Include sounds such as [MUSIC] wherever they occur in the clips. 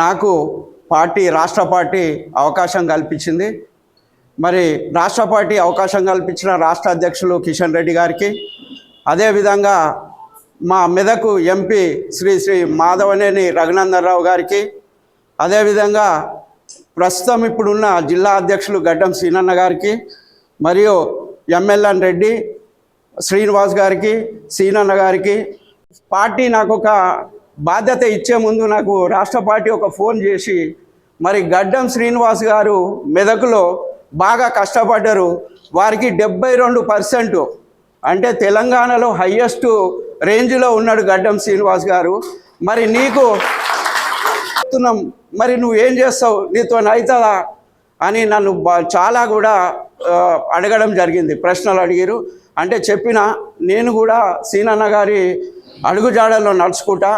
నాకు పార్టీ రాష్ట్ర పార్టీ అవకాశం కల్పించింది. మరి రాష్ట్ర పార్టీ అవకాశం కల్పించిన రాష్ట్ర అధ్యక్షులు కిషన్ రెడ్డి గారికి అదేవిధంగా మా మెదకు ఎంపీ శ్రీ శ్రీ మాధవనేని రఘునందనరావు గారికి అదేవిధంగా ప్రస్తుతం ఇప్పుడున్న జిల్లా అధ్యక్షులు గడ్డం సీనన్న గారికి మరియు ఎంఎల్ఎన్ రెడ్డి శ్రీనివాస్ గారికి సీనన్న గారికి. పార్టీ నాకు ఒక బాధ్యత ఇచ్చే ముందు నాకు రాష్ట్ర పార్టీ ఒక ఫోన్ చేసి మరి గడ్డం శ్రీనివాస్ గారు మెదకులో బాగా కష్టపడ్డారు. వారికి డెబ్బై రెండు పర్సెంట్ అంటే తెలంగాణలో హయ్యెస్ట్ రేంజ్లో ఉన్నాడు గడ్డం శ్రీనివాస్ గారు. మరి నీకు చెప్తున్నాం. మరి నువ్వు ఏం చేస్తావు? నీతో అవుతుందా అని నన్ను చాలా కూడా అడగడం జరిగింది. ప్రశ్నలు అడిగారు. అంటే చెప్పిన నేను కూడా సీనన్న గారి అడుగుజాడల్లో నడుచుకుంటా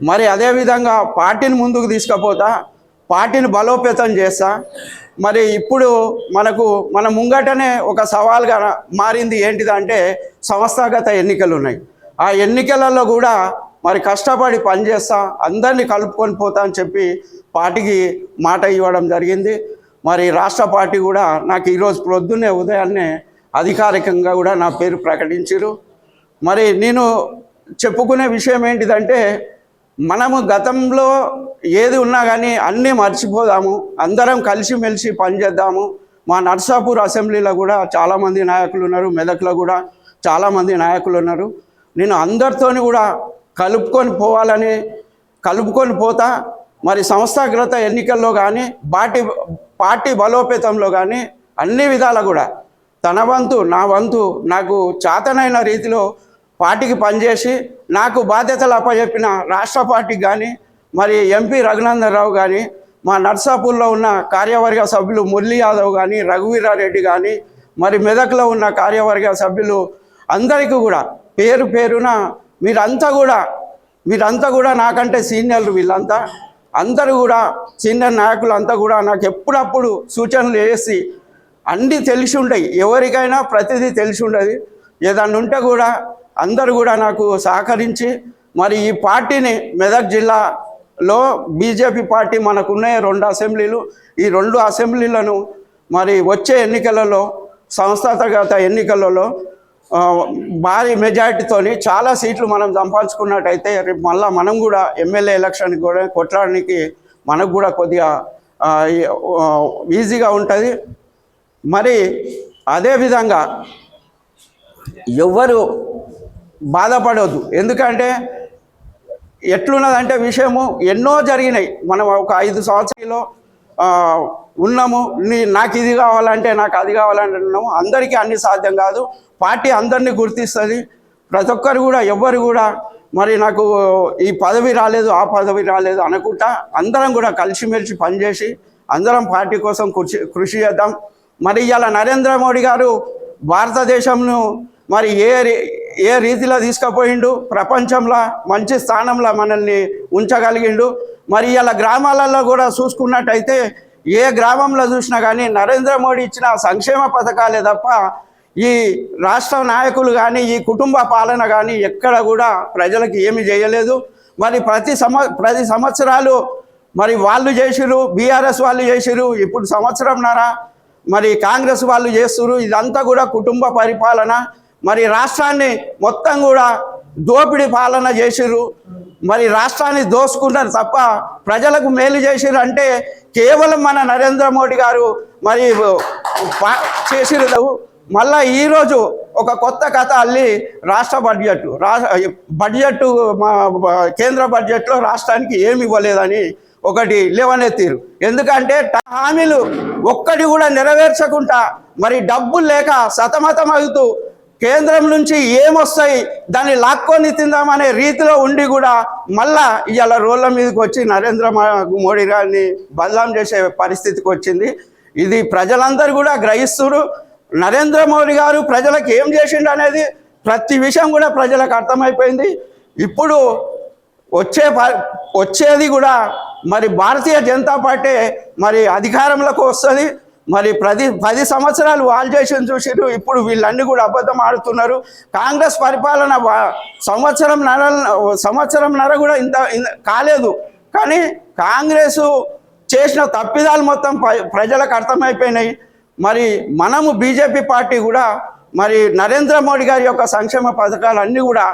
మరి అదేవిధంగా పార్టీని ముందుకు తీసుకుపోతా పార్టీని బలోపేతం చేస్తా. మరి ఇప్పుడు మనకు మన ముంగటనే ఒక సవాల్గా మారింది ఏంటిదంటే సంస్థాగత ఎన్నికలు ఉన్నాయి ఆ ఎన్నికలలో కూడా మరి కష్టపడి పనిచేస్తా అందరినీ కలుపుకొని పోతా అని చెప్పి పార్టీకి మాట ఇవ్వడం జరిగింది. మరి రాష్ట్ర పార్టీ కూడా నాకు ఈరోజు ప్రొద్దున్నే ఉదయాన్నే అధికారికంగా కూడా నా పేరు ప్రకటించారు మరి నేను చెప్పుకునే విషయం ఏంటిదంటే మనము గతంలో ఏది ఉన్నా కానీ అన్నీ మర్చిపోదాము అందరం కలిసిమెలిసి పనిచేద్దాము మా నర్సాపూర్ అసెంబ్లీలో కూడా చాలామంది నాయకులు ఉన్నారు మెదక్లో కూడా చాలామంది నాయకులు ఉన్నారు. నేను అందరితోని కూడా కలుపుకొని పోవాలని కలుపుకొని పోతా మరి సంస్థాగ్రత ఎన్నికల్లో కానీ పార్టీ పార్టీ బలోపేతంలో కానీ అన్ని విధాలా కూడా తన వంతు నా వంతు నాకు చాతనైన రీతిలో పార్టీకి పనిచేసి నాకు బాధ్యతలు అప్పచెప్పిన రాష్ట్ర పార్టీకి కానీ మరి ఎంపీ రఘునందనరావు కానీ మా నర్సాపూర్లో ఉన్న కార్యవర్గ సభ్యులు మురళీ యాదవ్ కానీ రఘువీరారెడ్డి కానీ మరి మెదక్లో ఉన్న కార్యవర్గ సభ్యులు అందరికీ కూడా పేరు పేరున మీరంతా కూడా మీరంతా కూడా నాకంటే సీనియర్లు వీళ్ళంతా అందరూ కూడా సీనియర్ నాయకులు అంతా కూడా నాకు ఎప్పుడప్పుడు సూచనలు చేసి అన్నీ తెలిసి ఉంటాయి. ఎవరికైనా ప్రతిదీ తెలిసి ఉండదు. ఏదన్నా ఉంటే కూడా అందరూ కూడా నాకు సహకరించి మరి ఈ పార్టీని మెదక్ జిల్లాలో బీజేపీ పార్టీ మనకున్న రెండు అసెంబ్లీలు. ఈ రెండు అసెంబ్లీలను మరి వచ్చే ఎన్నికలలో సంస్థాగత ఎన్నికలలో భారీ మెజారిటీతోని చాలా సీట్లు మనం సంపాదించుకున్నట్టయితే రేపు మళ్ళీ మనం కూడా ఎమ్మెల్యే ఎలక్షన్ కూడా కొట్టడానికి మనకు కూడా కొద్దిగా ఈజీగా ఉంటుంది. మరి అదేవిధంగా ఎవ్వరు బాధపడవద్దు ఎందుకంటే ఎట్లున్నదంటే విషయము ఎన్నో జరిగినాయి. మనం ఒక ఐదు సంవత్సరాలు ఉన్నాము. నీ నాకు ఇది కావాలంటే నాకు అది కావాలంటే ఉన్నాము అందరికీ అన్ని సాధ్యం కాదు. పార్టీ అందరినీ గుర్తిస్తుంది. ప్రతి ఒక్కరు కూడా ఎవ్వరు కూడా మరి నాకు ఈ పదవి రాలేదు ఆ పదవి రాలేదు అనుకుంటా అందరం కూడా కలిసిమెలిసి పనిచేసి అందరం పార్టీ కోసం కృషి కృషి చేద్దాం. మరి ఇవాళ నరేంద్ర మోడీ గారు భారతదేశంను మరి ఏ ఏ రీతిలో తీసుకుపోయిండు? ప్రపంచంలో మంచి స్థానంలో మనల్ని ఉంచగలిగిండు. మరి ఇలా గ్రామాలలో కూడా చూసుకున్నట్టయితే ఏ గ్రామంలో చూసినా కానీ నరేంద్ర మోడీ ఇచ్చిన సంక్షేమ పథకాలే తప్ప ఈ రాష్ట్ర నాయకులు కానీ ఈ కుటుంబ పాలన కానీ ఎక్కడ కూడా ప్రజలకు ఏమి చేయలేదు. మరి ప్రతి సంవ ప్రతి సంవత్సరాలు మరి వాళ్ళు చేసిరు బీఆర్ఎస్ వాళ్ళు చేసిరు ఇప్పుడు సంవత్సరంన్నర మరి కాంగ్రెస్ వాళ్ళు చేస్తురు ఇదంతా కూడా కుటుంబ పరిపాలన. మరి రాష్ట్రాన్ని మొత్తం కూడా దోపిడీ పాలన చేసిరు మరి రాష్ట్రాన్ని దోసుకుంటారు తప్ప ప్రజలకు మేలు చేసిరు అంటే కేవలం మన నరేంద్ర మోడీ గారు మరి పా- చేసిర్రు మళ్ళా ఈరోజు ఒక కొత్త కథ అల్లి రాష్ట్ర బడ్జెట్ రా బడ్జెట్ మా కేంద్ర బడ్జెట్లో రాష్ట్రానికి ఏమి ఇవ్వలేదని ఒకటి లేవనెత్తిరు ఎందుకంటే హామీలు ఒక్కటి కూడా నెరవేర్చకుండా మరి డబ్బులు లేక సతమతం అవుతూ కేంద్రం నుంచి ఏమొస్తాయి దాన్ని లాక్కొని తిందామనే రీతిలో ఉండి కూడా మళ్ళా ఇవాళ రోడ్ల మీదకి వచ్చి నరేంద్ర మోడీ గారిని బదలాం చేసే పరిస్థితికి వచ్చింది. ఇది ప్రజలందరూ కూడా గ్రహిస్తున్నారు నరేంద్ర మోడీ గారు ప్రజలకు ఏం చేసిండు అనేది ప్రతి విషయం కూడా ప్రజలకు అర్థమైపోయింది. ఇప్పుడు వచ్చే ప- వచ్చేది కూడా మరి భారతీయ జనతా పార్టీ మరి అధికారంలోకి వస్తుంది. మరి ప్రతి పది సంవత్సరాలు వాళ్ళు చేసిన చూసిరు ఇప్పుడు వీళ్ళన్నీ కూడా అబద్ధం ఆడుతున్నారు. కాంగ్రెస్ పరిపాలన వా- సంవత్సరం నర సంవత్సరం నర కూడా ఇంత ఇంత కాలేదు. కానీ కాంగ్రెస్ చేసిన తప్పిదాలు మొత్తం ప్ర- ప్రజలకు అర్థమైపోయినాయి. మరి మనము బీజేపీ పార్టీ కూడా మరి నరేంద్ర మోడీ గారి యొక్క సంక్షేమ పథకాలు అన్నీ కూడా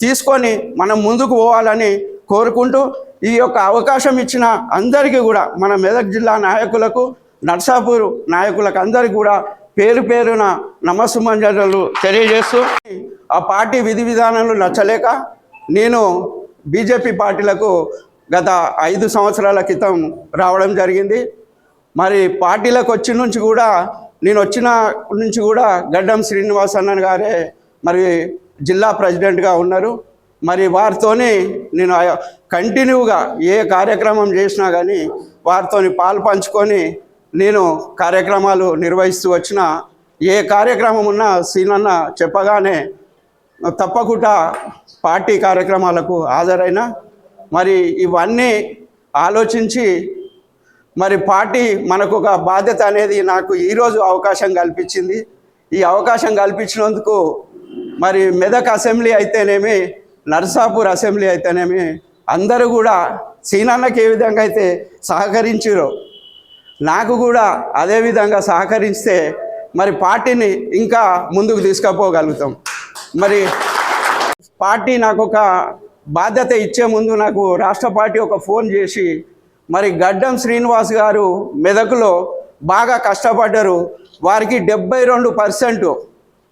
తీసుకొని మనం ముందుకు పోవాలని కోరుకుంటూ ఈ యొక్క అవకాశం ఇచ్చిన అందరికీ కూడా మన మెదక్ జిల్లా నాయకులకు నర్సాపూర్ నాయకులకు అందరికీ కూడా పేరు పేరున నమస్సుమంజలు తెలియజేస్తూ ఆ పార్టీ విధి విధానాలు నచ్చలేక నేను బీజేపీ పార్టీలకు గత ఐదు సంవత్సరాల క్రితం రావడం జరిగింది. మరి పార్టీలకు వచ్చి నుంచి కూడా నేను వచ్చిన నుంచి కూడా గడ్డం శ్రీనివాస్ అన్న గారే మరి జిల్లా ప్రెసిడెంట్గా ఉన్నారు. మరి వారితోని నేను ఆ- కంటిన్యూగా ఏ కార్యక్రమం చేసినా కానీ వారితోని పాలు పంచుకొని నేను కార్యక్రమాలు నిర్వహిస్తూ వచ్చిన ఏ కార్యక్రమం ఉన్నా సీనన్న చెప్పగానే తప్పకుండా పార్టీ కార్యక్రమాలకు హాజరైన. మరి ఇవన్నీ ఆలోచించి మరి పార్టీ మనకు ఒక బాధ్యత అనేది నాకు ఈరోజు అవకాశం కల్పించింది. ఈ అవకాశం కల్పించినందుకు మరి మెదక్ అసెంబ్లీ అయితేనేమి నర్సాపూర్ అసెంబ్లీ అయితేనేమి అందరూ కూడా సీనన్నకి ఏ విధంగా అయితే సహకరించారో నాకు కూడా అదే విధంగా సహకరిస్తే మరి పార్టీని ఇంకా ముందుకు తీసుకుపోగలుగుతాం. మరి పార్టీ నాకు ఒక బాధ్యత ఇచ్చే ముందు నాకు రాష్ట్ర పార్టీ ఒక ఫోన్ చేసి మరి గడ్డం శ్రీనివాస్ గారు మెదకులో బాగా కష్టపడ్డారు. వారికి డెబ్బై రెండు పర్సెంట్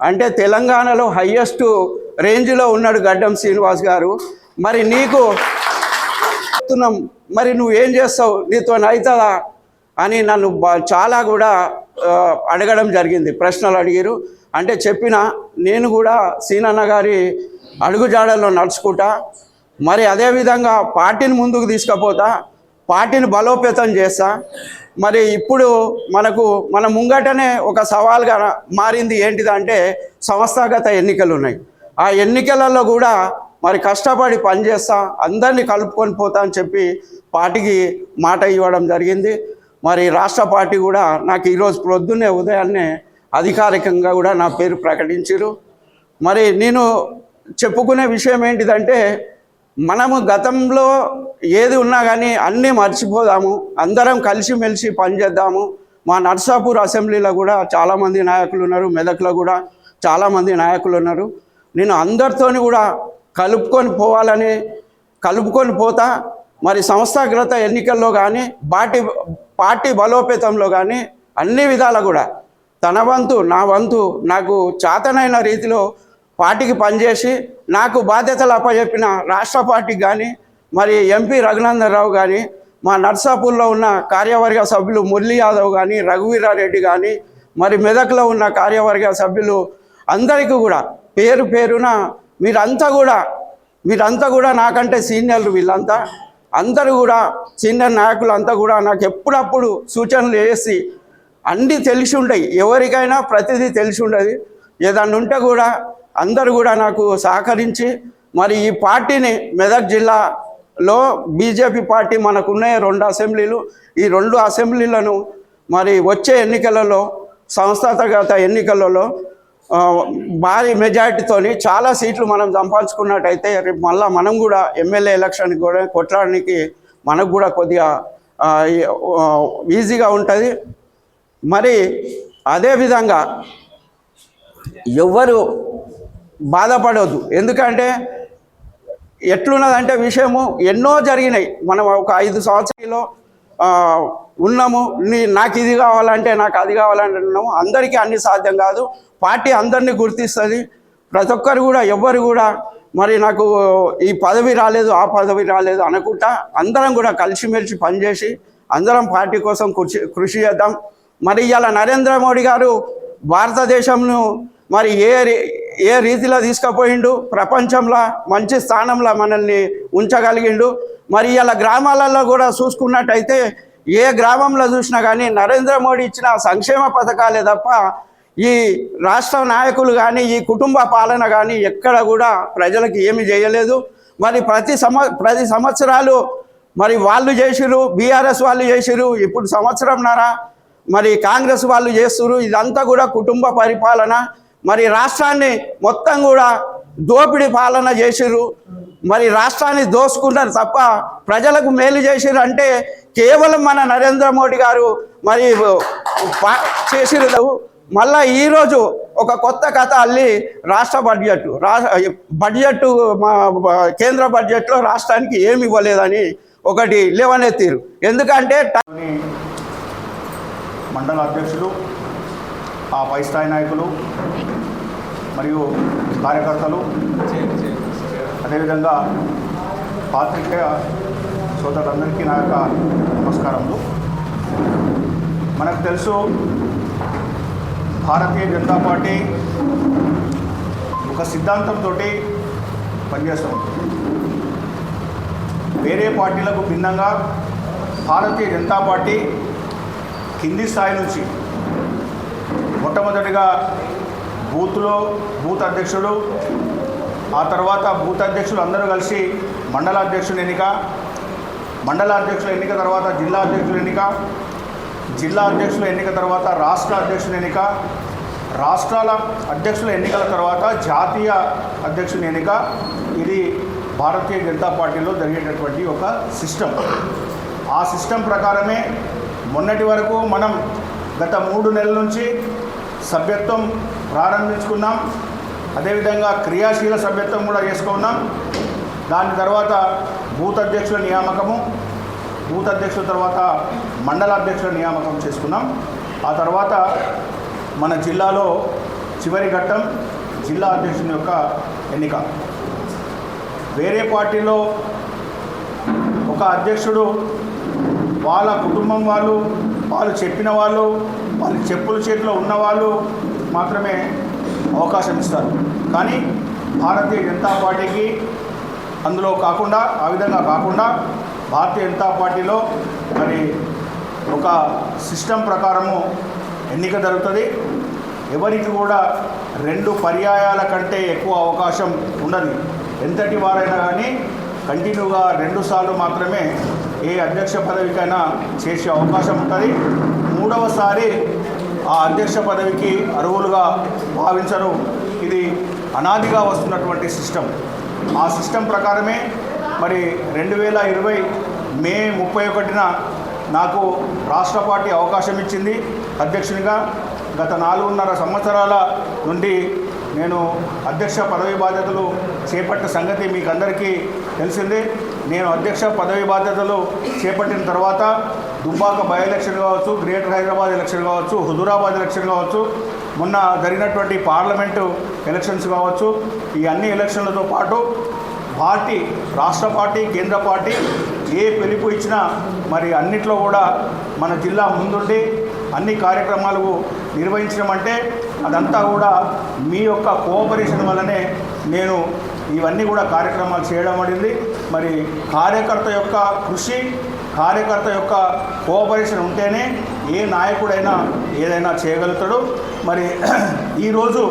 అంటే తెలంగాణలో హయ్యెస్ట్ రేంజ్లో ఉన్నాడు గడ్డం శ్రీనివాస్ గారు. మరి నీకు చెప్తున్నాం. మరి నువ్వు ఏం చేస్తావు? నీతో అవుతుందా అని నన్ను చాలా కూడా అడగడం జరిగింది. ప్రశ్నలు అడిగారు. అంటే చెప్పిన నేను కూడా సీనన్న గారి అడుగుజాడల్లో నడుచుకుంటా మరి అదేవిధంగా పార్టీని ముందుకు తీసుకుపోతా పార్టీని బలోపేతం చేస్తా. మరి ఇప్పుడు మనకు మన ముంగటనే ఒక సవాల్గా మారింది ఏంటిదంటే సంస్థాగత ఎన్నికలు ఉన్నాయి. ఆ ఎన్నికలలో కూడా మరి కష్టపడి పనిచేస్తా అందరినీ కలుపుకొని పోతా అని చెప్పి పార్టీకి మాట ఇవ్వడం జరిగింది. మరి రాష్ట్ర పార్టీ కూడా నాకు ఈరోజు ప్రొద్దునే ఉదయాన్నే అధికారికంగా కూడా నా పేరు ప్రకటించారు. మరి నేను చెప్పుకునే విషయం ఏంటిదంటే మనము గతంలో ఏది ఉన్నా కానీ అన్నీ మర్చిపోదాము అందరం కలిసిమెలిసి పనిచేద్దాము. మా నర్సాపూర్ అసెంబ్లీలో కూడా చాలామంది నాయకులు ఉన్నారు మెదక్లో కూడా చాలామంది నాయకులు ఉన్నారు. నేను అందరితోని కూడా కలుపుకొని పోవాలని కలుపుకొని పోతా మరి సంస్థాగ్రత ఎన్నికల్లో కానీ బాటి పార్టీ బలోపేతంలో కానీ అన్ని విధాల కూడా తన వంతు నా వంతు నాకు చాతనైన రీతిలో పార్టీకి పనిచేసి నాకు బాధ్యతలు అప్పచెప్పిన రాష్ట్ర పార్టీకి కానీ మరి ఎంపీ రఘునందన్ రావు కానీ మా నర్సాపూర్లో ఉన్న కార్యవర్గ సభ్యులు మురళీ యాదవ్ కానీ రఘువీరారెడ్డి కానీ మరి మెదక్లో ఉన్న కార్యవర్గ సభ్యులు అందరికీ కూడా పేరు పేరున మీరంతా కూడా మీరంతా కూడా నాకంటే సీనియర్లు వీళ్ళంతా. అందరూ కూడా సీనియర్ నాయకులు అంతా కూడా నాకు ఎప్పుడప్పుడు సూచనలు చేసి అన్నీ తెలిసి ఉంటాయి. ఎవరికైనా ప్రతిదీ తెలిసి ఉండదు. ఏదన్నా ఉంటే కూడా అందరు కూడా నాకు సహకరించి మరి ఈ పార్టీని మెదక్ జిల్లాలో బీజేపీ పార్టీ మనకున్నాయి రెండు అసెంబ్లీలు. ఈ రెండు అసెంబ్లీలను మరి వచ్చే ఎన్నికలలో సంస్థాగత ఎన్నికలలో భారీ మెజారిటీతోని చాలా సీట్లు మనం సంపాదించుకున్నట్టయితే రేపు మళ్ళీ మనం కూడా ఎమ్మెల్యే ఎలక్షన్ కూడా కొట్టడానికి మనకు కూడా కొద్దిగా ఈజీగా ఉంటుంది. మరి అదేవిధంగా ఎవ్వరు బాధపడవద్దు ఎందుకంటే ఎట్లున్నదంటే విషయము ఎన్నో జరిగినాయి. మనం ఒక ఐదు సంవత్సరాల్లో ఉన్నాము. నీ నాకు ఇది కావాలంటే నాకు అది కావాలంటే ఉన్నాము. అందరికీ అన్ని సాధ్యం కాదు. పార్టీ అందరినీ గుర్తిస్తుంది. ప్రతి ఒక్కరు కూడా ఎవ్వరు కూడా మరి నాకు ఈ పదవి రాలేదు ఆ పదవి రాలేదు అనుకుంటా అందరం కూడా కలిసిమెలిసి పనిచేసి అందరం పార్టీ కోసం కృషి కృషి చేద్దాం. మరి ఇవాళ నరేంద్ర మోడీ గారు భారతదేశంను మరి ఏ రీ- ఏ రీతిలో తీసుకుపోయిండు? ప్రపంచంలో మంచి స్థానంలో మనల్ని ఉంచగలిగిండు. మరి ఇలా గ్రామాలలో కూడా చూసుకున్నట్టయితే ఏ గ్రామంలో చూసినా కానీ నరేంద్ర మోడీ ఇచ్చిన సంక్షేమ పథకాలే తప్ప ఈ రాష్ట్ర నాయకులు కానీ ఈ కుటుంబ పాలన కానీ ఎక్కడ కూడా ప్రజలకు ఏమి చేయలేదు. మరి ప్రతి సంవ ప్రతి సంవత్సరాలు మరి వాళ్ళు చేసిరు బీఆర్ఎస్ వాళ్ళు చేసిరు ఇప్పుడు సంవత్సరంన్నర మరి కాంగ్రెస్ వాళ్ళు చేస్తురు ఇదంతా కూడా కుటుంబ పరిపాలన. మరి రాష్ట్రాన్ని మొత్తం కూడా దోపిడీ పాలన చేసిరు మరి రాష్ట్రాన్ని దోసుకున్నారు తప్ప ప్రజలకు మేలు చేసిరు అంటే కేవలం మన నరేంద్ర మోడీ గారు మరి పా- చేసిరు మళ్ళా ఈరోజు ఒక కొత్త కథ అల్లి రాష్ట్ర బడ్జెట్ రా బడ్జెట్ మా కేంద్ర బడ్జెట్లో రాష్ట్రానికి ఏమి ఇవ్వలేదని ఒకటి లేవనెత్తిరు ఎందుకంటే మండల అధ్యక్షులు ఆ పై స్థాయి నాయకులు మరియు కార్యకర్తలు. అదేవిధంగా పాత్రికేయ సోదరులందరికీ నా యొక్క నమస్కారములు. మనకు తెలుసు భారతీయ జనతా పార్టీ ఒక సిద్ధాంతంతో పనిచేస్తాం వేరే పార్టీలకు భిన్నంగా భారతీయ జనతా పార్టీ కింది స్థాయి నుంచి మొట్టమొదటిగా బూత్లో బూత్ అధ్యక్షుడు ఆ తర్వాత బూత్ అధ్యక్షులు అందరూ కలిసి మండల అధ్యక్షుల ఎన్నిక మండల అధ్యక్షుల ఎన్నిక తర్వాత జిల్లా అధ్యక్షుల ఎన్నిక జిల్లా అధ్యక్షుల ఎన్నిక తర్వాత రాష్ట్ర అధ్యక్షుల ఎన్నిక రాష్ట్రాల అధ్యక్షుల ఎన్నికల తర్వాత జాతీయ అధ్యక్షుల ఎన్నిక. ఇది భారతీయ జనతా పార్టీలో జరిగేటటువంటి ఒక సిస్టమ్ ఆ సిస్టమ్ ప్రకారమే మొన్నటి వరకు మనం గత మూడు నెలల నుంచి సభ్యత్వం ప్రారంభించుకున్నాం. అదేవిధంగా క్రియాశీల సభ్యత్వం కూడా చేసుకున్నాం. దాని తర్వాత బూత్ అధ్యక్షుల నియామకము బూత్ అధ్యక్షుల తర్వాత మండల అధ్యక్షుల నియామకం చేసుకున్నాం. ఆ తర్వాత మన జిల్లాలో చివరి ఘట్టం జిల్లా అధ్యక్షుని యొక్క ఎన్నిక. వేరే పార్టీలో ఒక అధ్యక్షుడు వాళ్ళ కుటుంబం వాళ్ళు వాళ్ళు చెప్పిన వాళ్ళు వాళ్ళ చెప్పుల చేతిలో ఉన్నవాళ్ళు మాత్రమే అవకాశం ఇస్తారు. కానీ భారతీయ జనతా పార్టీకి అందులో కాకుండా ఆ విధంగా కాకుండా భారతీయ జనతా పార్టీలో మరి ఒక సిస్టమ్ ప్రకారము ఎన్నిక జరుగుతుంది. ఎవరికి కూడా రెండు పర్యాయాల కంటే ఎక్కువ అవకాశం ఉండదు. ఎంతటి వారైనా కానీ కంటిన్యూగా రెండు సార్లు మాత్రమే ఏ అధ్యక్ష పదవికైనా చేసే అవకాశం ఉంటుంది. మూడవసారి ఆ అధ్యక్ష పదవికి అరువులుగా భావించరు ఇది అనాదిగా వస్తున్నటువంటి సిస్టమ్. ఆ సిస్టమ్ ప్రకారమే మరి రెండు వేల ఇరవై మే ముప్పై ఒకటిన నాకు రాష్ట్ర పార్టీ అవకాశం ఇచ్చింది. అధ్యక్షునిగా గత నాలుగున్నర సంవత్సరాల నుండి నేను అధ్యక్ష పదవి బాధ్యతలు చేపట్టిన సంగతి మీకు అందరికీ తెలిసిందే. నేను అధ్యక్ష పదవి బాధ్యతలు చేపట్టిన తర్వాత దుబ్బాక బై ఎలక్షన్ కావచ్చు గ్రేటర్ హైదరాబాద్ ఎలక్షన్ కావచ్చు హుజూరాబాద్ ఎలక్షన్ కావచ్చు మొన్న జరిగినటువంటి పార్లమెంటు ఎలక్షన్స్ కావచ్చు ఈ అన్ని ఎలక్షన్లతో పాటు పార్టీ రాష్ట్ర పార్టీ కేంద్ర పార్టీ ఏ పిలుపు ఇచ్చినా మరి అన్నిట్లో కూడా మన జిల్లా ముందుండి అన్ని కార్యక్రమాలు నిర్వహించడం అంటే అదంతా కూడా మీ యొక్క కోఆపరేషన్ వల్లనే నేను ఇవన్నీ కూడా కార్యక్రమాలు చేయడం పడింది మరి కార్యకర్త యొక్క కృషి కార్యకర్త యొక్క కోఆపరేషన్ ఉంటేనే ఏ నాయకుడైనా ఏదైనా చేయగలుగుతాడు. మరి [CLEARS THROAT] ఈరోజు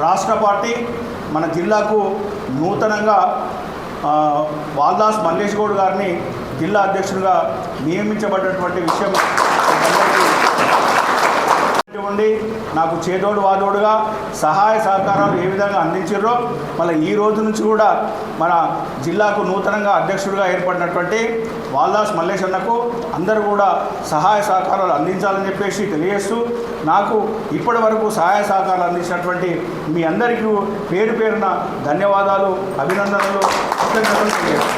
రాష్ట్ర పార్టీ మన జిల్లాకు నూతనంగా వాల్దాస్ మల్లేష్ గౌడ్ గారిని జిల్లా అధ్యక్షుడిగా నియమించబడినటువంటి విషయం ఉండి నాకు చేదోడు వాదోడుగా సహాయ సహకారాలు ఏ విధంగా అందించారో మళ్ళీ ఈ రోజు నుంచి కూడా మన జిల్లాకు నూతనంగా అధ్యక్షుడిగా ఏర్పడినటువంటి వాల్దాస్ మల్లేశన్నకు అందరూ కూడా సహాయ సహకారాలు అందించాలని చెప్పేసి తెలియజేస్తూ నాకు ఇప్పటి వరకు సహాయ సహకారాలు అందించినటువంటి మీ అందరికీ పేరు పేరున ధన్యవాదాలు అభినందనలు కృతజ్ఞతలు తెలియజేస్తాను